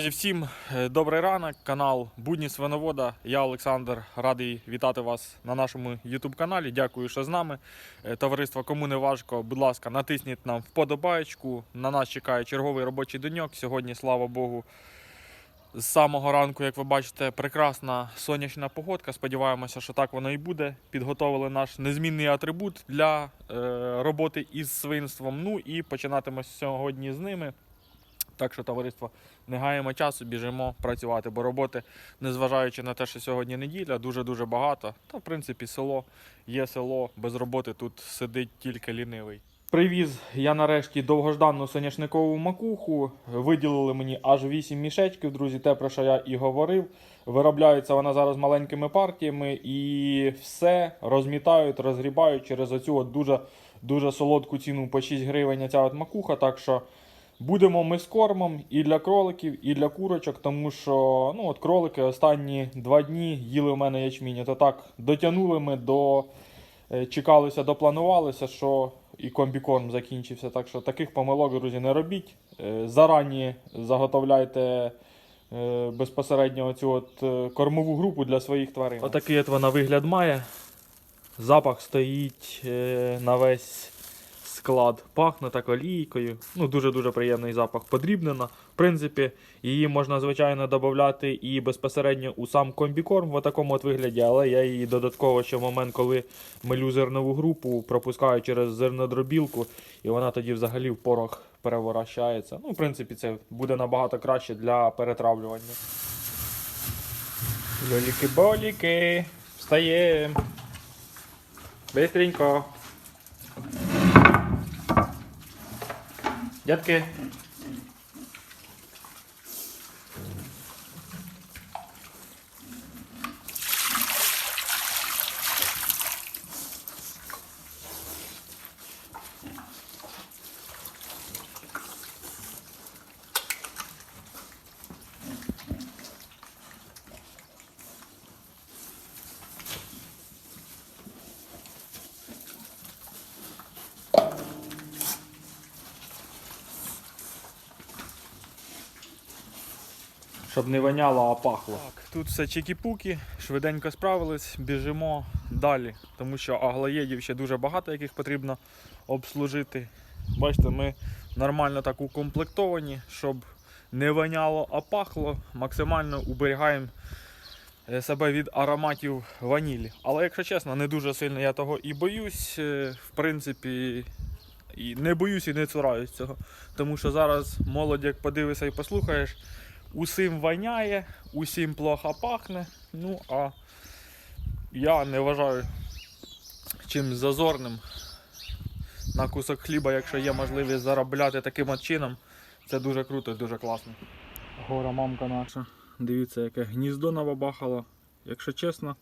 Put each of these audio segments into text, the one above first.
Друзі, всім е, добрий ранок. Канал Будні Свиновода. Я Олександр радий вітати вас на нашому YouTube каналі. Дякую, що з нами. Е, Товариство, кому не важко, будь ласка, натисніть нам вподобаєчку. На нас чекає черговий робочий деньок. Сьогодні, слава Богу, з самого ранку, як ви бачите, прекрасна сонячна погодка. Сподіваємося, що так воно і буде. Підготовили наш незмінний атрибут для е, роботи із свинством. Ну і починатимемо сьогодні з ними. Так що, товариство, не гаємо часу, біжимо працювати, бо роботи, незважаючи на те, що сьогодні неділя, дуже-дуже багато. Та, в принципі, село є село, без роботи тут сидить тільки лінивий. Привіз я нарешті довгожданну соняшникову макуху. Виділили мені аж 8 мішечків, друзі, те, про що я і говорив. Виробляється вона зараз маленькими партіями і все розмітають, розгрібають через оцю от дуже, дуже солодку ціну по 6 гривень ця от макуха. Так що Будемо ми з кормом і для кроликів, і для курочок, тому що ну, от кролики останні два дні їли в мене ячмінь. То так дотягнули ми до е, чекалися, допланувалися, що і комбікорм закінчився. Так що таких помилок, друзі, не робіть. Е, Зарані заготовляйте е, безпосередньо цю от кормову групу для своїх тварин. Отакий от вона вигляд має. Запах стоїть на весь склад. Пахне так олійкою. Ну, дуже-дуже приємний запах. Подрібнена. В принципі, її можна, звичайно, додати і безпосередньо у сам комбікорм в такому от вигляді, але я її додатково ще в момент, коли милю зернову групу, пропускаю через зернодробілку, і вона тоді взагалі в порох переворощається. Ну, в принципі, це буде набагато краще для перетравлювання. Льоліки-боліки, встаємо. Бистренько. Jatke. Щоб не воняло, а пахло. Так, тут все чекі-пуки, швиденько справились, біжимо далі, тому що аглоєдів ще дуже багато, яких потрібно обслужити. Бачите, ми нормально так укомплектовані, щоб не воняло, а пахло. Максимально уберігаємо е, себе від ароматів ванілі. Але якщо чесно, не дуже сильно я того і боюсь. Е, В принципі, і не боюсь і не цураюсь цього. Тому що зараз молодь, як подивишся і послухаєш, усім воняє, усім плохо пахне. Ну, а я не вважаю чимось зазорним на кусок хліба, якщо є можливість заробляти таким чином. Це дуже круто, дуже класно. Гора мамка наша. Дивіться, яке гніздо навабахало. Якщо чесно,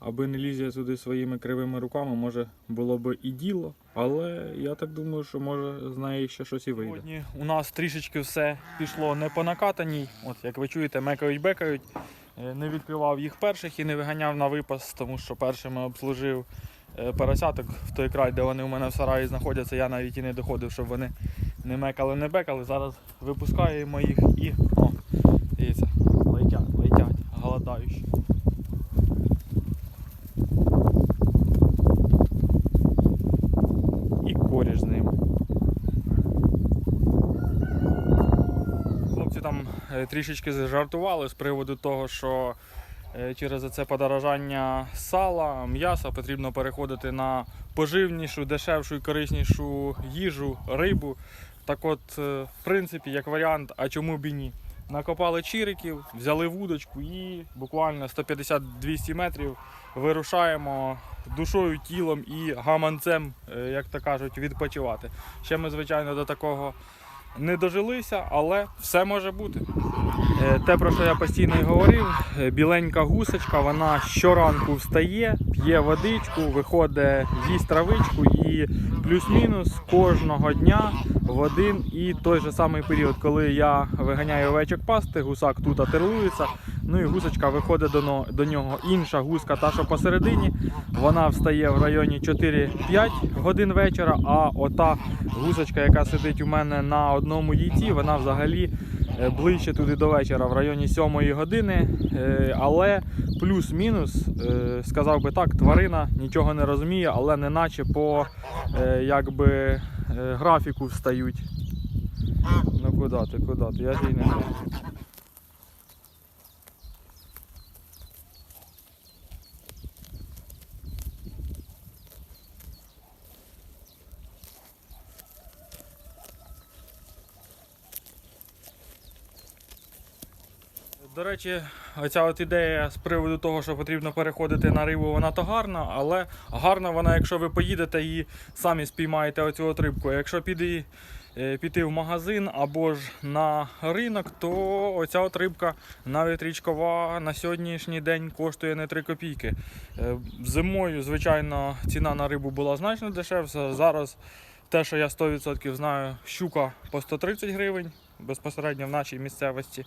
аби не лізти сюди своїми кривими руками, може було б і діло. Але я так думаю, що може з неї ще щось і вийде. Сьогодні у нас трішечки все пішло не по накатаній. От як ви чуєте, мекають бекають. Е, Не відкривав їх перших і не виганяв на випас, тому що першими обслужив е, поросяток в той край, де вони у мене в сараї знаходяться. Я навіть і не доходив, щоб вони не мекали, не бекали. Зараз випускаємо їх і о, дивіться, летять, летять, голодаючі. І коріш з ним. Хлопці там е, трішечки жартували з приводу того, що е, через це подорожання сала, м'яса потрібно переходити на поживнішу, дешевшу і кориснішу їжу, рибу. Так от, е, в принципі, як варіант, а чому б і ні? Накопали чириків, взяли вудочку і буквально 150-200 метрів вирушаємо душою, тілом і гаманцем, е, як то кажуть, відпочивати. Ще ми, звичайно, до такого не дожилися, але все може бути. Е, Те, про що я постійно і говорив, е, біленька гусочка, вона щоранку встає, п'є водичку, виходить, їсть травичку і плюс-мінус кожного дня в один і той же самий період, коли я виганяю овечок пасти, гусак тут атерлується, ну і гусочка виходить до, до нього. Інша гуска, та що посередині, вона встає в районі 4-5 годин вечора, а ота гусочка, яка сидить у мене на одному яйці, вона взагалі ближче туди до вечора, в районі 7 години. Е, Але плюс-мінус, е, сказав би так, тварина нічого не розуміє, але не наче по е, якби, е, графіку встають. Ну куди ти, куди ти? Я ж її не знаю. До речі, оця от ідея з приводу того, що потрібно переходити на рибу, вона то гарна, але гарна вона, якщо ви поїдете і самі спіймаєте оцю от рибку. Якщо піде, е, піти в магазин або ж на ринок, то оця от рибка навіть річкова на сьогоднішній день коштує не 3 копійки. Е, Зимою, звичайно, ціна на рибу була значно дешевша. Зараз те, що я 100% знаю, щука по 130 гривень безпосередньо в нашій місцевості.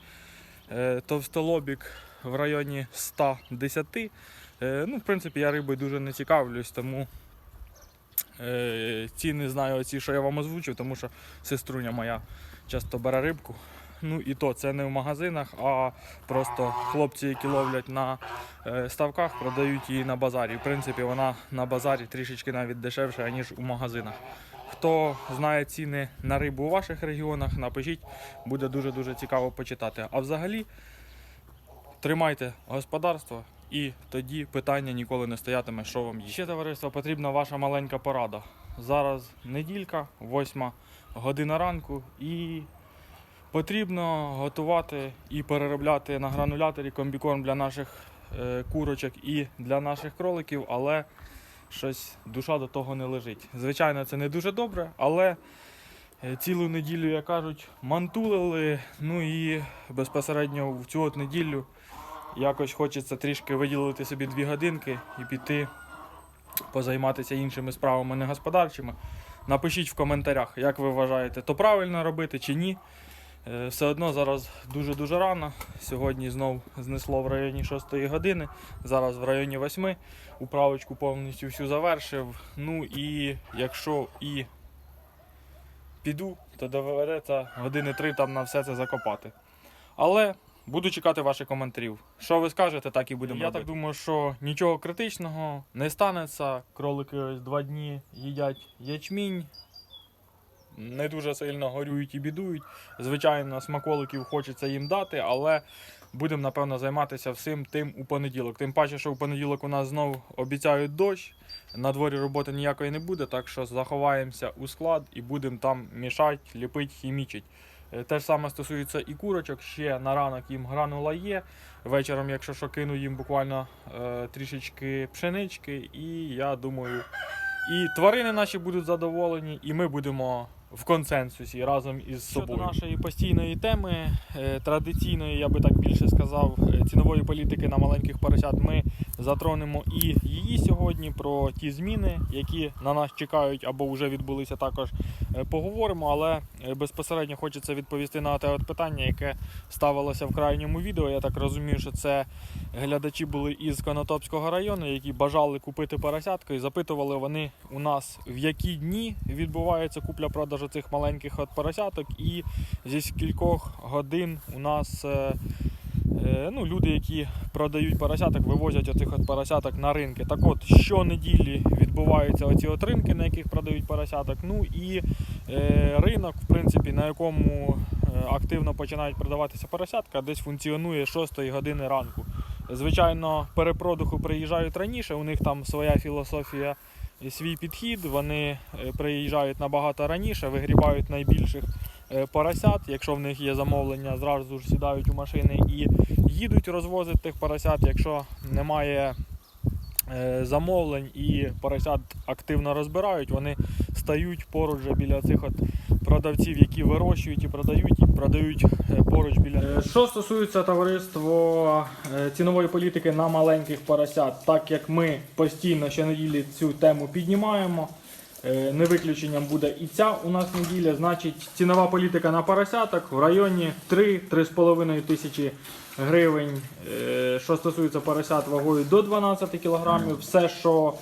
Е, Товстолобік в районі 110. Е, Ну, в принципі, я рибою дуже не цікавлюсь, тому е, ціни знаю оці, що я вам озвучив, тому що сеструня моя часто бере рибку. Ну і то це не в магазинах, а просто хлопці, які ловлять на ставках, продають її на базарі. В принципі, вона на базарі трішечки навіть дешевша, ніж у магазинах. Хто знає ціни на рибу у ваших регіонах, напишіть, буде дуже-дуже цікаво почитати. А взагалі, тримайте господарство і тоді питання ніколи не стоятиме, що вам їсти. Ще товариство потрібна ваша маленька порада. Зараз неділька, 8 година ранку, і потрібно готувати і переробляти на грануляторі комбікорм для наших е, курочок і для наших кроликів, але щось душа до того не лежить. Звичайно, це не дуже добре, але е, цілу неділю, як кажуть, мантулили. Ну і безпосередньо в цю от неділю якось хочеться трішки виділити собі дві годинки і піти позайматися іншими справами негосподарчими. Напишіть в коментарях, як ви вважаєте, то правильно робити чи ні. Е, Все одно зараз дуже-дуже рано. Сьогодні знов знесло в районі 6 години, зараз в районі 8. Управочку повністю всю завершив. Ну і якщо і піду, то доведеться години 3 там на все це закопати. Але буду чекати ваших коментарів. Що ви скажете, так і будемо. Я так думаю, що нічого критичного не станеться. Кролики ось два дні їдять ячмінь. Не дуже сильно горюють і бідують. Звичайно, смаколиків хочеться їм дати, але будемо, напевно, займатися всім тим у понеділок. Тим паче, що у понеділок у нас знову обіцяють дощ. На дворі роботи ніякої не буде, так що заховаємося у склад і будемо там мішати, ліпити, хімічити. Е, Те ж саме стосується і курочок. Ще на ранок їм гранула є. Вечором, якщо що, кину їм буквально е, трішечки пшенички, і я думаю, і тварини наші будуть задоволені, і ми будемо в консенсусі разом із собою. Щодо нашої постійної теми, е, традиційної, я би так більше сказав, е, цінової політики на маленьких поросят, ми затронемо і її сьогодні про ті зміни, які на нас чекають або вже відбулися також. Е, Поговоримо, але е, безпосередньо хочеться відповісти на те от питання, яке ставилося в крайньому відео. Я так розумію, що це глядачі були із Конотопського району, які бажали купити поросятку, і запитували вони у нас, в які дні відбувається купля-продажу цих маленьких от поросяток, і зі скількох годин у нас. Е, Ну, люди, які продають поросяток, вивозять оцих от поросяток на ринки. Так от, щонеділі відбуваються оці от ринки, на яких продають поросяток. Ну і е, ринок, в принципі, на якому е, активно починають продаватися поросятка, десь функціонує 6 години ранку. Звичайно, перепродуху приїжджають раніше, у них там своя філософія і свій підхід. Вони е, приїжджають набагато раніше, вигрібають найбільших поросят. Якщо в них є замовлення, зразу ж сідають у машини і їдуть розвозити тих поросят. Якщо немає е, замовлень і поросят активно розбирають, вони стають поруч біля цих от продавців, які вирощують і продають, і продають е, поруч біля. Що стосується товариство е, цінової політики на маленьких поросят, так як ми постійно щонеділі цю тему піднімаємо. Е, Не виключенням буде і ця у нас неділя. Значить, цінова політика на поросяток в районі 3-3,5 тисячі гривень. Е, Що стосується поросят вагою до 12 кг, все, що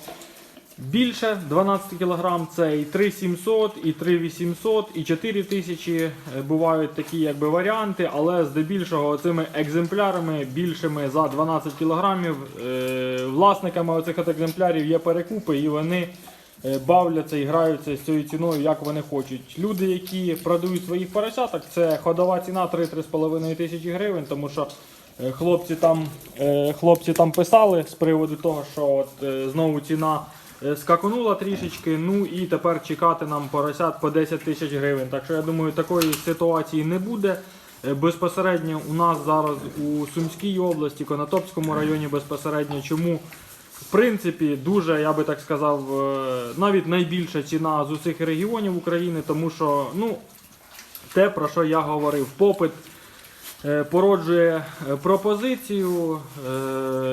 Більше 12 кг це і 3700, і 3800, і 4000. Е, Бувають такі якби варіанти, але здебільшого цими екземплярами більшими за 12 кг. Власниками оцих екземплярів є перекупи і вони бавляться і граються з цією ціною, як вони хочуть. Люди, які продають своїх поросяток, це ходова ціна 3-3,5 тисячі гривень, тому що е, хлопці там, е, хлопці там писали з приводу того, що от, е, знову ціна е, скаканула трішечки, ну і тепер чекати нам поросят по 10 тисяч гривень. Так що я думаю, такої ситуації не буде. Е, Безпосередньо у нас зараз у Сумській області, Конотопському районі безпосередньо. Чому? В принципі, дуже, я би так сказав, е, навіть найбільша ціна з усіх регіонів України, тому що ну, те, про що я говорив, попит е, породжує е, пропозицію.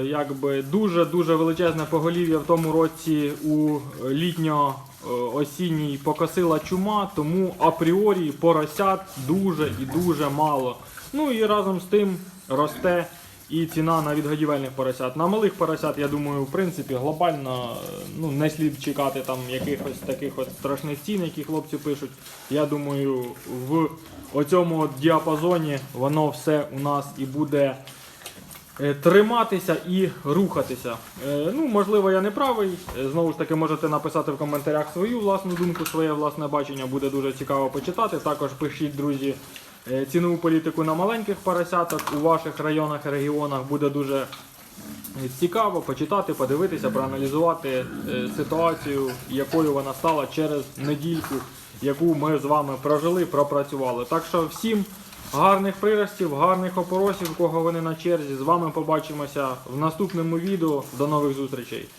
Якби дуже-дуже величезне поголів'я в тому році у літньо-осінній покосила чума, тому апріорі поросят дуже і дуже мало. Ну і разом з тим росте і ціна на відгодівельних поросят. На малих поросят, я думаю, в принципі, глобально е, ну, не слід чекати там якихось таких от страшних цін, які хлопці пишуть. Я думаю, в оцьому от діапазоні воно все у нас і буде е, триматися і рухатися. Е, Ну, можливо, я не правий. Знову ж таки, можете написати в коментарях свою власну думку, своє власне бачення. Буде дуже цікаво почитати. Також пишіть, друзі, цінову політику на маленьких поросяток у ваших районах, регіонах буде дуже цікаво почитати, подивитися, проаналізувати е, ситуацію, якою вона стала через недільку, яку ми з вами прожили, пропрацювали. Так що всім гарних приростів, гарних опоросів, кого вони на черзі. З вами побачимося в наступному відео. До нових зустрічей.